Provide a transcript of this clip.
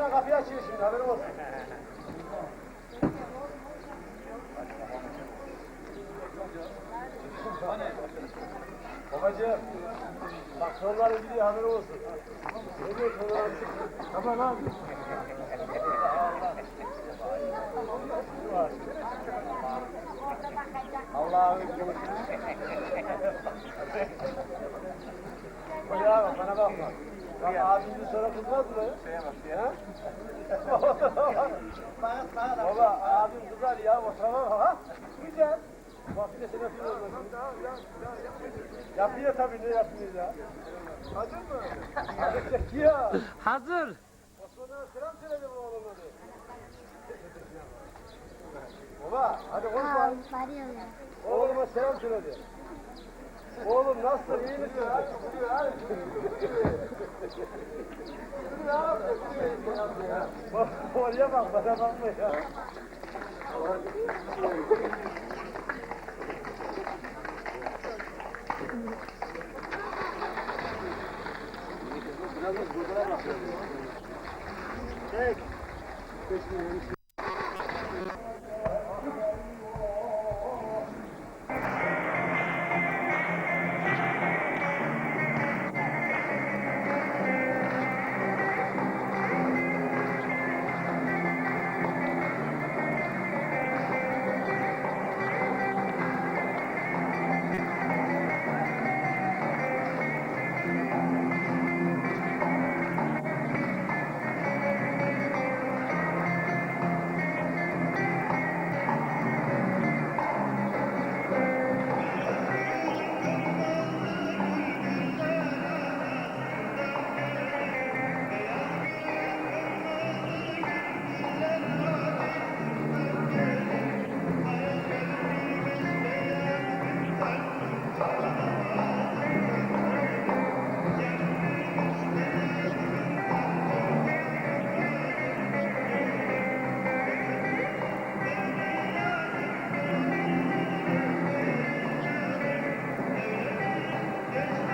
sana kapıyı açıyor şimdi haberin olsun. Babacığım, bak sorular gidiyor haberin olsun. Ne diyor sorular? Tamam abi. Allah'a emanet olun. Bak abimizin sonra kızmaz mı? Şeye bak ya. Baba abim kızar ya. Oturamam ha. Güzel. Bak bir de sen yapıyorsun. Yapıyor tabii ne yapmıyor ya. Hazır mı? Hazır ya. Hazır. Osman'a selam söyle bu oğlum hadi. Baba hadi konuş Aa, lan. varıyorlar. Oğluma selam söyledi. Oğlum nasılsın iyi misin? Bak oraya bak bana bakma ya. Çek.